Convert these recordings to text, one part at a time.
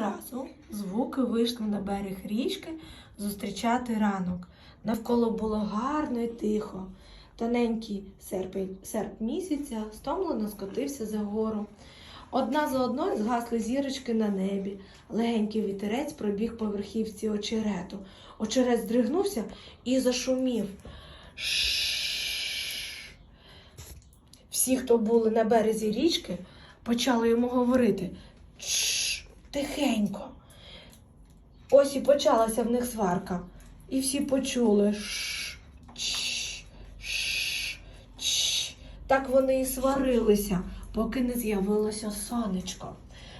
разу звуки вийшли на берег річки зустрічати ранок. Навколо було гарно і тихо. Тоненький серпень, серп місяця стомлено скотився за гору. Одна за одною згасли зірочки на небі. Легенький вітерець пробіг по верхівці очерету. Очерет здригнувся і зашумів. Всі, хто були на березі річки, почали йому говорити тихенько. Ось і почалася в них сварка. І всі почули. Так вони і сварилися, поки не з'явилося сонечко.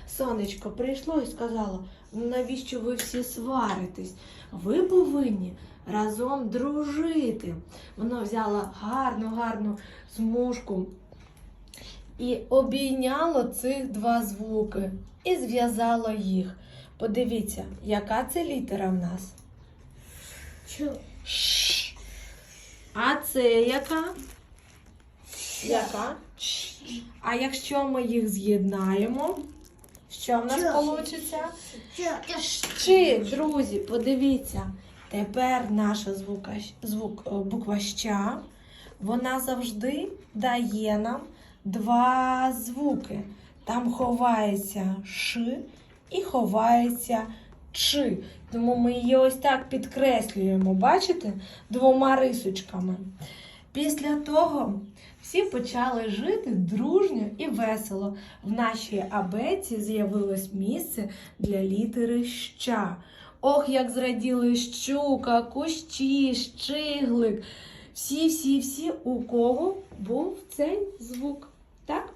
Сонечко прийшло і сказало, «Ну, навіщо ви всі сваритесь? Ви повинні разом дружити. Воно взяло гарну, гарну смужку і обійняло цих два звуки і зв'язало їх. Подивіться, яка це літера в нас? Чу. Ш. А це яка? Яка? Ш. А якщо ми їх з'єднаємо, що в нас вийде? Чи, друзі, подивіться, тепер наша звука, звук, е, буква ща, вона завжди дає нам два звуки. Там ховається ш і ховається ч. Тому ми її ось так підкреслюємо, бачите, двома рисочками. Після того всі почали жити дружньо і весело. В нашій абеці з'явилось місце для літери ща. Ох, як зраділи щука, кущі, щиглик. Всі, всі, всі, у кого був цей звук. Так?